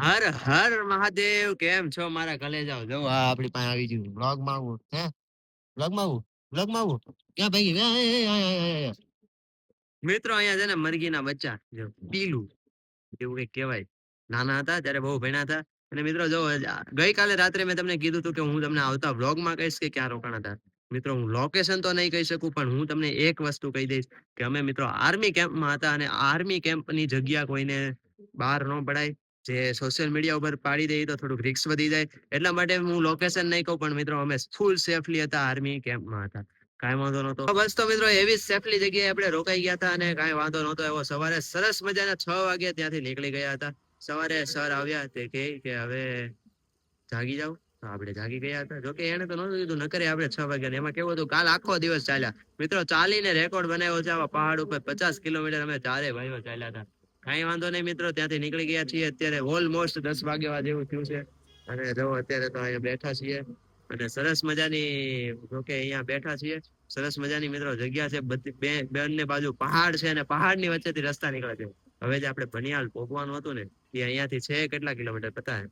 હર હર મહાદેવ! કેમ છો મારા કલેજાઓ? જો આ આપણી પાસે આવી ગયું. બ્લોગમાં આવું, હે? બ્લોગમાં આવું બ્લોગમાં આવું. ક્યાં ભાઈ. મિત્રો, અહીંયા છે ને મરઘીના બચ્ચા. જો, પીલું એવું કઈ કહેવાય. નાના હતા, ત્યારે બહુ ભણ્યા હતા. અને મિત્રો, જો ગઈકાલે રાત્રે મેં તમને કીધું હતું કે હું તમને આવતા vlog માં કહીશ કે ક્યાં રોકાણા હતા. મિત્રો, હું લોકેશન તો નહીં કહી શકું, પણ હું તમને એક વસ્તુ કહી દઈશ કે અમે મિત્રો આર્મી કેમ્પમાં હતા અને આર્મી કેમ્પની જગ્યા કોઈને બહાર ન પડાય. જે સોશિયલ મીડિયા ઉપર પાડી દઈએ તો થોડુંક રિક્સ વધી જાય. એટલા માટે હું લોકેશન નહીં કહું, પણ મિત્રો અમે ફૂલ સેફલી હતા આર્મી કેમ્પમાં હતા. કાંઈ વાંધો નહોતો. બસ તો મિત્રો એવી સેફલી જગ્યાએ આપણે રોકાઈ ગયા હતા અને કાંઈ વાંધો નહોતો એવો. સવારે સરસ મજાના છ વાગે ત્યાંથી નીકળી ગયા હતા. સવારે સર આવ્યા તે કહે કે હવે જાગી જાઓ. તો આપણે જાગી ગયા હતા. જોકે એને તો નહોતું કીધું, નકરે આપણે છ વાગ્યા એમાં કેવું હતું, કાલ આખો દિવસ ચાલ્યા. મિત્રો ચાલીને રેકોર્ડ બનાવ્યો છે. આવા પહાડ ઉપર પચાસ કિલોમીટર અમે ચારે ભાઈઓ ચાલ્યા હતા. કાંઈ વાંધો નહીં મિત્રો, ત્યાંથી નીકળી ગયા છીએ. અત્યારે ઓલમોસ્ટ દસ વાગ્યા જેવું થયું છે. અને જો અત્યારે તો અહીંયા બેઠા છીએ. અને સરસ મજાની જોકે અહીંયા બેઠા છીએ. સરસ મજાની મિત્રો જગ્યા છે. બધી બંને બાજુ પહાડ છે અને પહાડની વચ્ચેથી રસ્તા નીકળે છે. હવે જે આપણે ભણિયાલ પહોંચવાનું હતું ને, એ અહીંયાથી છે કેટલા કિલોમીટર પતા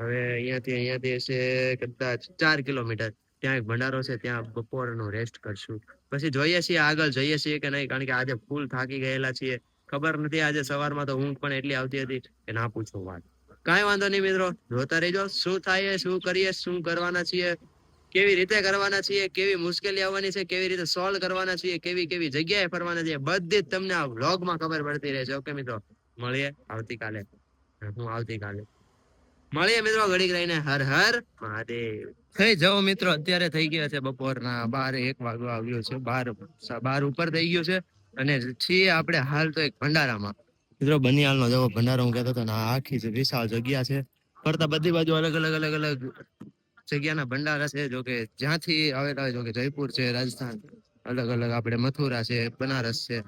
હવે અહીંયાથી અહીંયાથી છે કદાચ ચાર કિલોમીટર. ત્યાં એક ભંડારો છે, ત્યાં બપોરનો રેસ્ટ કરશું. પછી જોઈએ છીએ આગળ, જઈએ છીએ કે નહીં, કારણ કે આજે ફૂલ થાકી ગયેલા છીએ. ખબર નથી આજે સવારમાં તો ઊંઘ પણ એટલી આવતી હતી કે ના પૂછો વાત. કાંઈ વાંધો નહીં મિત્રો, જોતા રહેજો. શું થાય, શું કરીએ, શું કરવાના છીએ, કેવી રીતે કરવાના છીએ, કેવી મુશ્કેલી આવવાની છે, કેવી રીતે સોલ્વ કરવાના છીએ, કેવી કેવી જગ્યાએ ફરવાના છીએ, બધી જ તમને આ વ્લોગમાં ખબર પડતી રહેશે. ઓકે મિત્રો, મળીએ આવતીકાલે. હું આવતીકાલે. મળીએ મિત્રો ઘડીક રહીને. હર હર મહાદેવ. થઈ જાઓ મિત્રો, અત્યારે થઈ ગયા છે બપોરના બાર, એક વાગો આવ્યો છે. બાર બાર ઉપર થઈ ગયું છે. અને છીએ આપણે હાલ તો એક ભંડારામાં. મિત્રો બનિયાલનો જેવો ભંડારો હું કહેતો હતો ને આખી વિશાળ જગ્યા છે, ફરતા બધી બાજુ અલગ અલગ અલગ અલગ જગ્યાના ભંડારા છે, જો કે જ્યાંથી આવેલા હોય, જો કે જયપુર છે, રાજસ્થાન, અલગ અલગ આપણે મથુરા છે, બનારસ છે,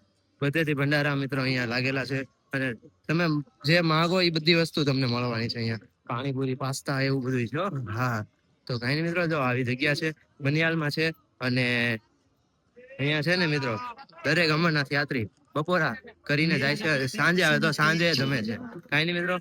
બધેથી ભંડારા મિત્રો અહીંયા લાગેલા છે. અને તમે જે માગો એ બધી વસ્તુ તમને મળવાની છે અહીંયા. પાણીપુરી, પાસ્તા, એવું બધું છે હા. તો કઈ મિત્રો, જો આવી જગ્યા છે બનિયાલમાં છે, અને અહીંયા છે ને મિત્રો, દરેક અમરનાથ યાત્રી બપોરા કરીને જાય છે. સાંજે આવે તો સાંજે જમે છે. કઈ નહીં મિત્રો,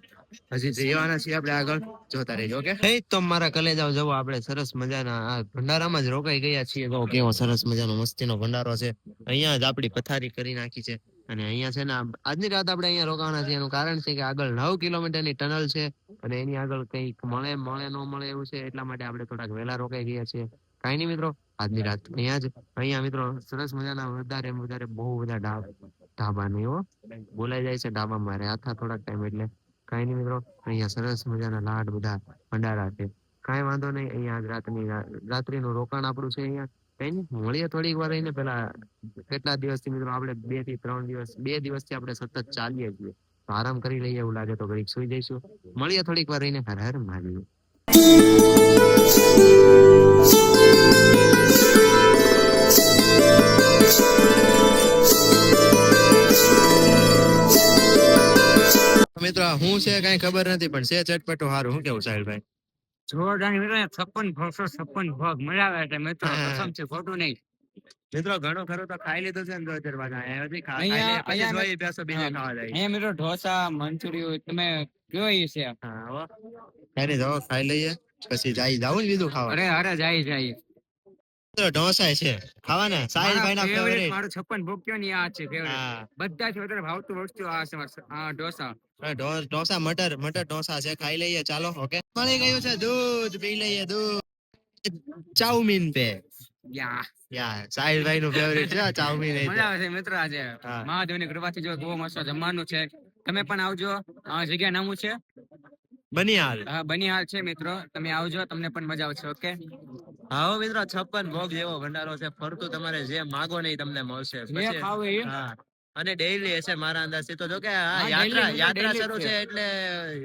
હજી જવાના છીએ આપણે આગળ. જોતા રહીજો, ઓકે? હે, તો મારા કલેજાઓ જવો આપણે સરસ મજાના આ ભંડારામાં જ રોકાઈ ગયા છીએ. કહો કેવો સરસ મજાનો મસ્તીનો ભંડારો છે. અહીંયા જ આપણી પથારી કરી નાખી છે. અને અહીંયા છે ને આજની રાત આપણે અહીંયા રોકાવાના છીએ. એનું કારણ છે કે આગળ નવ કિલોમીટરની ટનલ છે અને એની આગળ કંઈક મળે મળે, ન મળે એવું છે, એટલા માટે આપણે થોડાક વહેલા રોકાઈ ગયા છીએ. કાંઈ નહીં મિત્રો આજની રાત અહીંયા જ, અહીંયા મિત્રો સરસ મજાના વધારે વધારે બહુ બધા ઢાબ નહીં હો બોલાઈ જાય છે ઢાબામાં રહ્યા હતા થોડાક ટાઈમ એટલે. કાંઈ નહીં મિત્રો, અહીંયા સરસ મજાના લાડ બધા ભંડારા છે. કાંઈ વાંધો નહીં, અહીંયા આજ રાતની રાત્રિનું રોકાણ આપણું છે અહીંયા. કઈ નહીં, મળીએ થોડીક વાર રહીને પેલા કેટલા દિવસથી મિત્રો આપણે બેથી ત્રણ દિવસ, બે દિવસથી આપણે સતત ચાલીએ છીએ. તો આરામ કરી લઈએ એવું લાગે તો ઘડીક સુઈ જઈશું. મળીએ થોડીક વાર રહીને. હર હર મહાદેવ. મિત્રો હું છે કઈ ખબર નથી પણ છે ચટપટો હારું. હું કેવું સાહેબભાઈ જોરદાર મિત્રો છપ્પન ભોગસો છપ્પન ભોગ મળ્યા એટલે મિત્રો કસમ છે ખોટું નહીં. મિત્રો ઘણો ખરો તો ખાઈ લીધો છે ને દો ચાર વાગે અહીંયા અહીંયા- બેસો બીજે ખાવા જાય. અહીંયા મિત્રો ઢોસા મંચુરિયન તમે કયો એ છે હા. કઈ ખાઈ લઈએ પછી જાય જાવું લીધું બીજું ખાવા. અરે અરે જાય જાય. ઢોસા છે. ખાવાના? સાહિલભાઈ ના ફેવરેટ મારું છપ્પન ભોગ કયો આ છે favorite. હા. બધાથી વધારે ભાવતું વસ્તુ આ છે ઢોસા. ઢોસા મટર મટર ઢોસા છે. ખાઈ લઈએ ચાલો ઓકે? મળી ગયું છે દૂધ પી લઈએ દૂધ. ચાઉમીન પે યા. યા સાહિલભાઈ નું ફેવરેટ છે ચાઉમીન મજા આવે છે મિત્રો આજે. હા. મહાદેવની કૃપાથી જો બહુ મસ્ત જમવાનું છે. તમે પણ આવજો. આ જગ્યા નામું છે? બનિહાલ. હા, બનિહાલ છે મિત્રો. તમે આવજો તમને પણ મજા આવશે ઓકે? હા મિત્રો છપ્પન ભોગ જેવો ભંડારો છે. ફરતું તમારે જે માગો નહીં તમને મળશે. અને ડેઈલી હશે મારા અંદાજથી. તો જો કે યાત્રા યાત્રા શરૂ છે. એટલે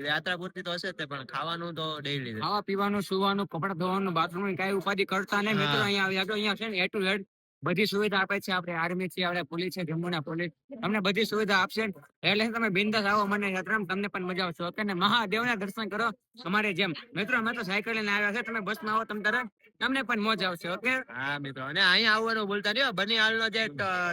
યાત્રા પૂરતી તો હશે તે પણ ખાવાનું તો ડેઈલી ખાવા પીવાનું સુવાનું કપડા ધોવાનું બાથરૂમ કઈ ઉપાધિ કરતા નહીં. મિત્રો અહીંયા અહીંયા છે ને એ ટુ ઝેડ બધી સુવિધા આપે છે આપણે આર્મી છે આપણે પોલીસ છે જમ્મુના પોલીસ તમને બધી સુવિધા આપશે. એટલે તમે બિંદાસ આવો મને યાત્રામાં તમને પણ મજા આવશે ઓકે ને મહાદેવના દર્શન કરો અમારે જેમ. મિત્રો અમે તો સાયકલ લઈને આવ્યા છે તમે બસમાં આવો તમે તરત તમને પણ મોજ આવશે ઓકે હા મિત્રો અને અહીંયા આવવાનું ભૂલતા નહીં બની બનિહાલનો જે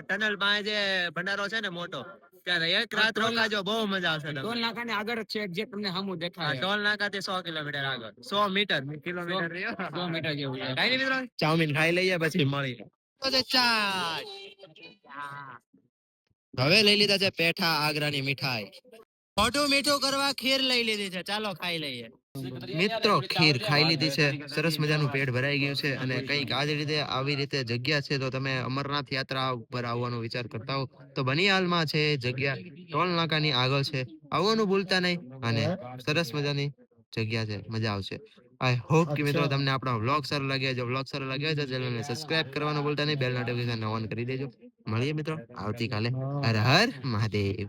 ટનલ પાસે જે ભંડારો છે ને મોટો ત્યારે એક રાત રોકાજો બહુ મજા આવશે. ટોલ નાકાને આગળ જ છે જે તમને સામું દેખાય ટોલ નાકાથી સો કિલોમીટર આગળ સો મીટર. કિલોમીટર સો મીટર જેવું છે નહીં મિત્રો. ચાઉમીન ખાઈ લઈએ પછી મળી ચાટ હવે લઈ લીધા છે પેઠા આગ્રાની મીઠાઈ. મોઢું મીઠું કરવા ખીર લઈ લીધી છે. ચાલો ખાઈ લઈએ. મિત્રો ખીર ખાઈ લીધી છે. સરસ મજાનું પેટ ભરાઈ ગયું છે અને કંઈક આ જ રીતે આવી રીતે જગ્યા છે તો તમે અમરનાથ યાત્રા ઉપર આવવાનો વિચાર કરતા હો. તો બની હાલમાં છે જગ્યા. ટોલ નાકાની આગળ છે. આવવાનું ભૂલતા નહીં અને સરસ મજાની જગ્યા છે. મજા આવશે. આઈ હોપ કે મિત્રો તમને આપણો વ્લોગ સારો લાગ્યો. જો વ્લોગ સારો લાગ્યો તો ચેનલને સબસ્ક્રાઇબ કરવાનું ભૂલતા નહીં. બેલ નોટિફિકેશન ઓન કરી દેજો. મળીએ મિત્રો. આવતીકાલે. હર હર મહાદેવ.